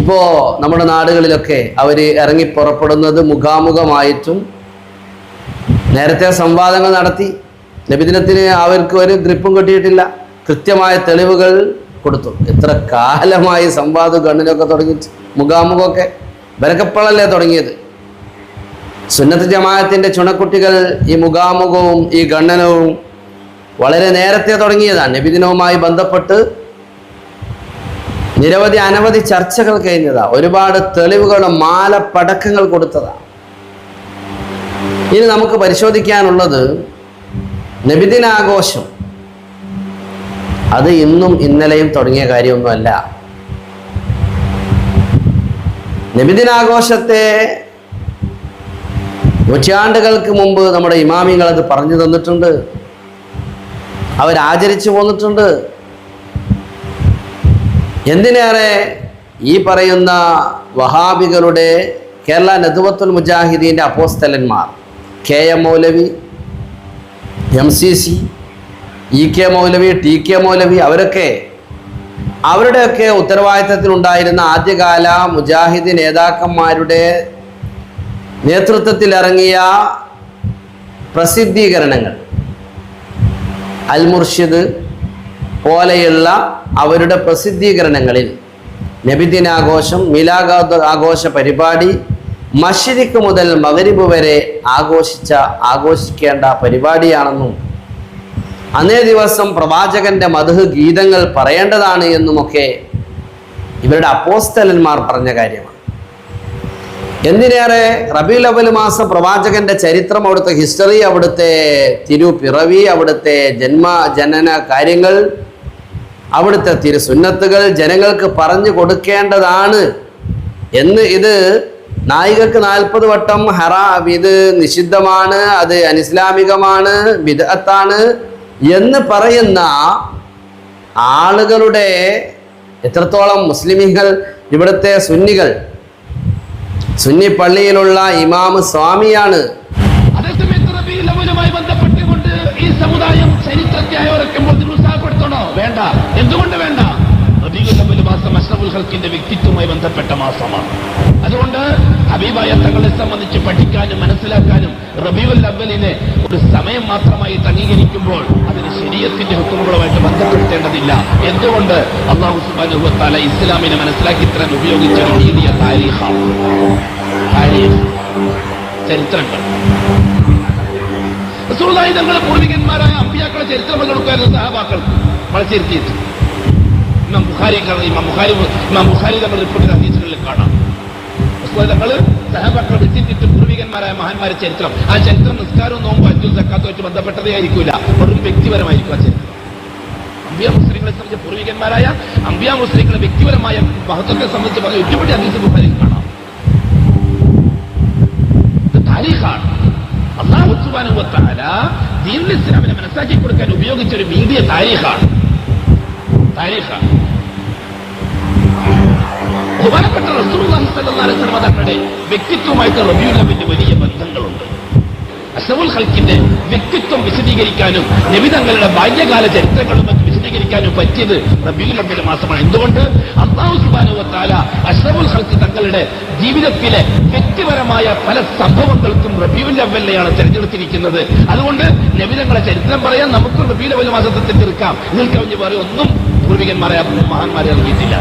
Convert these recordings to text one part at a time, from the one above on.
ഇപ്പോൾ നമ്മുടെ നാടുകളിലൊക്കെ അവർ ഇറങ്ങി പുറപ്പെടുന്നത് മുഖാമുഖമായിട്ടും നേരത്തെ സംവാദങ്ങൾ നടത്തി. നബിദിനത്തിന് അവർക്ക് ഒരു ഗ്രിപ്പും കിട്ടിയിട്ടില്ല. കൃത്യമായ തെളിവുകൾ കൊടുത്തു. എത്ര കാലമായി സംവാദം കണ്ണിലൊക്കെ തുടങ്ങിയിട്ട് മുഖാമുഖമൊക്കെ വിലക്കപ്പളല്ലേ തുടങ്ങിയത്? സുന്നത്ത് ജമാഅത്തിന്റെ ചുണക്കുട്ടികൾ ഈ മുഖാമുഖവും ഈ ഗണ്ണനവും വളരെ നേരത്തെ തുടങ്ങിയതാണ്. നബിദിനവുമായി ബന്ധപ്പെട്ട് നിരവധി അനവധി ചർച്ചകൾ കഴിഞ്ഞതാ. ഒരുപാട് തെളിവുകളും മാലപ്പടക്കങ്ങൾ കൊടുത്തതാ. ഇനി നമുക്ക് പരിശോധിക്കാനുള്ളത് നബിദിനാഘോഷം. അത് ഇന്നും ഇന്നലെയും തുടങ്ങിയ കാര്യമൊന്നുമല്ല. നബിദിനാഘോഷത്തെ നൂറ്റാണ്ടുകൾക്ക് മുമ്പ് നമ്മുടെ ഇമാമിങ്ങൾ അത് പറഞ്ഞു തന്നിട്ടുണ്ട്. അവരാചരിച്ചു പോന്നിട്ടുണ്ട്. എന്തിനേറെ ഈ പറയുന്ന വഹാബികളുടെ കേരള നദുവത്തുൽ മുജാഹിദീന്റെ അപ്പോസ്തലന്മാർ K M Maulavi M C C E K Maulavi T K Maulavi അവരൊക്കെ അവരുടെയൊക്കെ ഉത്തരവാദിത്തത്തിലുണ്ടായിരുന്ന ആദ്യകാല മുജാഹിദ് നേതാക്കന്മാരുടെ നേതൃത്വത്തിൽ ഇറങ്ങിയ പ്രസിദ്ധീകരണങ്ങൾ. അൽ മുർഷിദ് പോലെയുള്ള അവരുടെ പ്രസിദ്ധീകരണങ്ങളിൽ നബിദിനാഘോഷം മിലാഗാദ് ആഘോഷ പരിപാടി മഷിരിക്ക് മുതൽ മകരിബ് വരെ ആഘോഷിച്ച ആഘോഷിക്കേണ്ട പരിപാടിയാണെന്നും അന്നേ ദിവസം പ്രവാചകന്റെ മധു ഗീതങ്ങൾ പറയേണ്ടതാണ് എന്നുമൊക്കെ ഇവരുടെ അപ്പോസ്തലന്മാർ പറഞ്ഞ കാര്യമാണ്. എന്തിനേറെ? റബി അവൽ മാസം പ്രവാചകന്റെ ചരിത്രം അവിടുത്തെ ഹിസ്റ്ററി അവിടുത്തെ തിരുപിറവി അവിടുത്തെ ജന്മ ജനന കാര്യങ്ങൾ അവിടുത്തെ തിരുസുന്നത്തുകൾ ജനങ്ങൾക്ക് പറഞ്ഞു കൊടുക്കേണ്ടതാണ് എന്ന് ഇത് നായികക്ക് നാൽപ്പത് വട്ടം ഹറാ. ഇത് നിഷിദ്ധമാണ് അത് അനിസ്ലാമികമാണ് വിദഗത്താണ് എന്ന് പറയുന്ന ആളുകളുടെ എത്രത്തോളം മുസ്ലിമികൾ ഇവിടുത്തെ സുന്നികൾ സുന്നി പള്ളിയിലുള്ള ഇമാം സ്വാമിയാണ്. അതേസമയത്ത് ബന്ധപ്പെട്ടുകൊണ്ട് ഈ ഹൽക്കിന്റെ വ്യക്തിത്വവുമായി ബന്ധപ്പെട്ട മാസമാണ്. അതുകൊണ്ട് ഹബീബായ തങ്ങളെ സംബന്ധിച്ച് പഠിക്കാനും മനസ്സിലാക്കാനും റബീഉൽ അവലിനെ ഒരു സമയം മാത്രമായി അംഗീകരിക്കുമ്പോൾ അതിന് ശരീരത്തിന്റെ ഹുക്കുമുകളുമായിട്ട് ബന്ധപ്പെടുത്തേണ്ടതില്ല. എന്തുകൊണ്ട്? അള്ളാഹു തആല ഇസ്ലാമിനെ മനസ്സിലാക്കി തരാൻ ഉപയോഗിച്ച രീതിയ താരീഖാണ്. ചരിത്രങ്ങൾ. തങ്ങളുടെ പൂർവികന്മാരായ അമ്പിയാക്കളെ ചരിത്രം കൊടുക്കാനുള്ള സഹാബാക്കൾ. വളച്ചെരുത്തിയിട്ട് ഇമാം ബുഖാരി ഇമാം ബുഖാരി ഇമാം ബുഖാരി നമ്മൾ റിപ്പോർട്ട് ഹദീസുകളിൽ കാണാം. തങ്ങൾ സഹാബാക്കളെ വിട്ടിട്ട് പൂർവികന്മാരായ മഹാന്മാരെ ചരിത്രം. ആ ചരിത്രം നിസ്കാരവും നോമ്പും അഞ്ചും സക്കാത്തുമായിട്ട് ബന്ധപ്പെട്ടതേ ആയിരിക്കില്ല ഒരു വ്യക്തിപരമായിരിക്കും ആ ചരിത്രം. അമ്പിയ മുസ്ലിങ്ങളെ സംബന്ധിച്ച് പൂർവികന്മാരായ അമ്പിയ മുസ്ലിങ്ങളെ വ്യക്തിപരമായ മഹത്വത്തെ സംബന്ധിച്ച് പറഞ്ഞ ഒരുപാട് ഹദീസ് ബുഖാരി കാണാം. താരീഖാണ്. തആല ഇസ്ലാമിനെ മനസ്സിലാക്കി കൊടുക്കാൻ ഉപയോഗിച്ച ഒരു മീഡിയ താരീഖാണ്. താരീഖാണ്. വസല്ലം തങ്ങളുടെ വ്യക്തിത്വമായിട്ട് റബീഉൽ അവ്വലിന് വലിയ ബന്ധങ്ങളുണ്ട്. അസമുൽ ഹൽക്കിന്റെ വ്യക്തിത്വം വിശദീകരിക്കാനും നബിതങ്ങളുടെ ബാല്യകാല ചരിത്രങ്ങളും വിശദീകരിക്കാനും പറ്റിയത് അവ്വൽ മാസമാണ്. എന്തുകൊണ്ട്? അള്ളാഹു സുബാനുവത്താല അഷ്റഫുൽ ഹൽക്ക് തങ്ങളുടെ ജീവിതത്തിലെ വ്യക്തിപരമായ പല സംഭവങ്ങൾക്കും റബീഉൽ അവ്വലിനെയാണ് തിരഞ്ഞെടുത്തിരിക്കുന്നത്. അതുകൊണ്ട് നബിതങ്ങളുടെ ചരിത്രം പറയാൻ നമുക്ക് അവ്വൽ മാസത്തെ തീർക്കാം നിങ്ങൾക്ക് അവന് പറയും ഒന്നും പൂർവികന്മാരെ മഹാന്മാരെ ഇറങ്ങിയിട്ടില്ല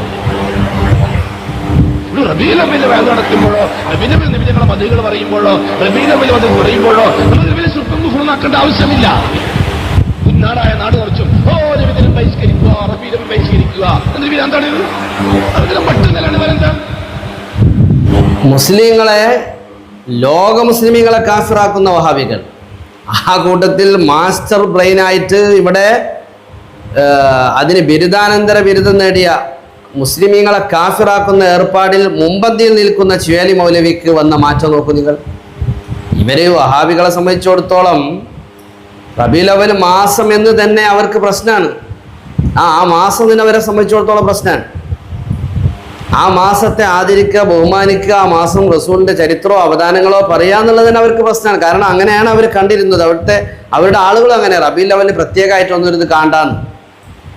ഒരു റബീലമിൽ വേദ നടത്തുമ്പോഴോ റബീലമിൽ നിമിതങ്ങളെ മതികൾ പറയുമ്പോഴോ റബീലമിൽ വന്ന് പറയുമ്പോഴോ നമ്മൾ റബീലെ ശുദ്ധം ഫുള്ളാക്കേണ്ട ആവശ്യമില്ല. നാടായ നാട് നിറച്ചും. ഓ രവിദിനം ബഹിഷ്കരിക്കുക റബീലം ബഹിഷ്കരിക്കുക. എന്ന് എന്താണ് അതിന് മറ്റു നിലയാണ് മുസ്ലിങ്ങളെ ലോക മുസ്ലിമികളെ കാഫിറാക്കുന്ന വഹാബികൾ. ആ കൂട്ടത്തിൽ മാസ്റ്റർ ബ്രെയിനായിട്ട് ഇവിടെ അതിന് ബിരുദാനന്തര ബിരുദം നേടിയ മുസ്ലിമീങ്ങളെ കാഫിറാക്കുന്ന ഏർപ്പാടിൽ മുമ്പന്തിയിൽ നിൽക്കുന്ന ചുവേലി മൗലവിക്ക് വന്ന മാറ്റം നോക്കൂ നിങ്ങൾ. ഇവരെ വഹാബികളെ സംബന്ധിച്ചിടത്തോളം റബീലവൽ മാസം എന്ന് തന്നെ അവർക്ക് പ്രശ്നമാണ് ആ ആ മാസം തന്നെ അവരെ സംബന്ധിച്ചിടത്തോളം പ്രശ്നമാണ് ആ മാസത്തെ ആദരിക്കുക ബഹുമാനിക്കുക ആ മാസം റസൂലിന്റെ ചരിത്രമോ അവദാനങ്ങളോ പറയാന്നുള്ളത് തന്നെ അവർക്ക് പ്രശ്നമാണ് കാരണം അങ്ങനെയാണ് അവർ കണ്ടിരുന്നത്. അവിടുത്തെ അവരുടെ ആളുകളും അങ്ങനെ. റബീ ലെവലിൽ പ്രത്യേകമായിട്ടൊന്നും ഇത് കാണാന്ന്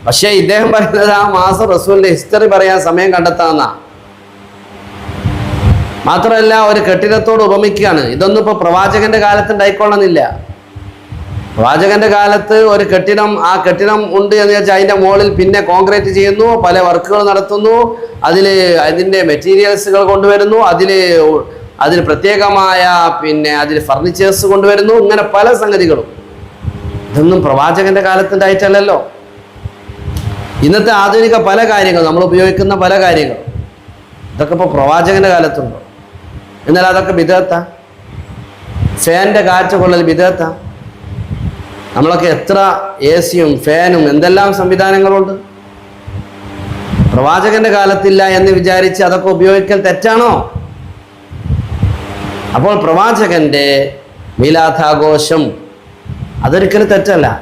പക്ഷേ ഇദ്ദേഹം പറയുന്നത് ആ മാസം റസൂലിന്റെ ഹിസ്റ്ററി പറയാൻ സമയം കണ്ടെത്താന്ന മാത്രമല്ല ഒരു കെട്ടിടത്തോട് ഉപമിക്കുകയാണ്. ഇതൊന്നും ഇപ്പോൾ പ്രവാചകന്റെ കാലത്ത് ഉണ്ടായിക്കൊള്ളണമെന്നില്ല പ്രവാചകന്റെ കാലത്ത് ഒരു കെട്ടിടം ആ കെട്ടിടം ഉണ്ട് എന്ന് വെച്ചാൽ അതിന്റെ മുകളിൽ പിന്നെ കോൺക്രീറ്റ് ചെയ്യുന്നു പല വർക്കുകൾ നടത്തുന്നു അതിൽ അതിന്റെ മെറ്റീരിയൽസുകൾ കൊണ്ടുവരുന്നു അതിൽ അതിൽ പ്രത്യേകമായ പിന്നെ അതിൽ ഫർണിച്ചേഴ്സ് കൊണ്ടുവരുന്നു ഇങ്ങനെ പല സംഗതികളും. ഇതൊന്നും പ്രവാചകന്റെ കാലത്തുണ്ടായിട്ടല്ലല്ലോ ഇന്നത്തെ ആധുനിക പല കാര്യങ്ങൾ നമ്മൾ ഉപയോഗിക്കുന്ന പല കാര്യങ്ങൾ ഇതൊക്കെ ഇപ്പോൾ പ്രവാചകന്റെ കാലത്തുണ്ടോ. എന്നാൽ അതൊക്കെ വിദഗ്ധ. ഫാന്റെ കാറ്റ് കൊള്ളൽ വിദഗ്ധ. നമ്മളൊക്കെ എത്ര എ സിയും ഫാനും എന്തെല്ലാം സംവിധാനങ്ങളുണ്ട്? പ്രവാചകന്റെ കാലത്തില്ല എന്ന് വിചാരിച്ച് അതൊക്കെ ഉപയോഗിക്കൽ തെറ്റാണോ? അപ്പോൾ പ്രവാചകന്റെ മീലാഥാഘോഷം അതൊരിക്കലും തെറ്റല്ല.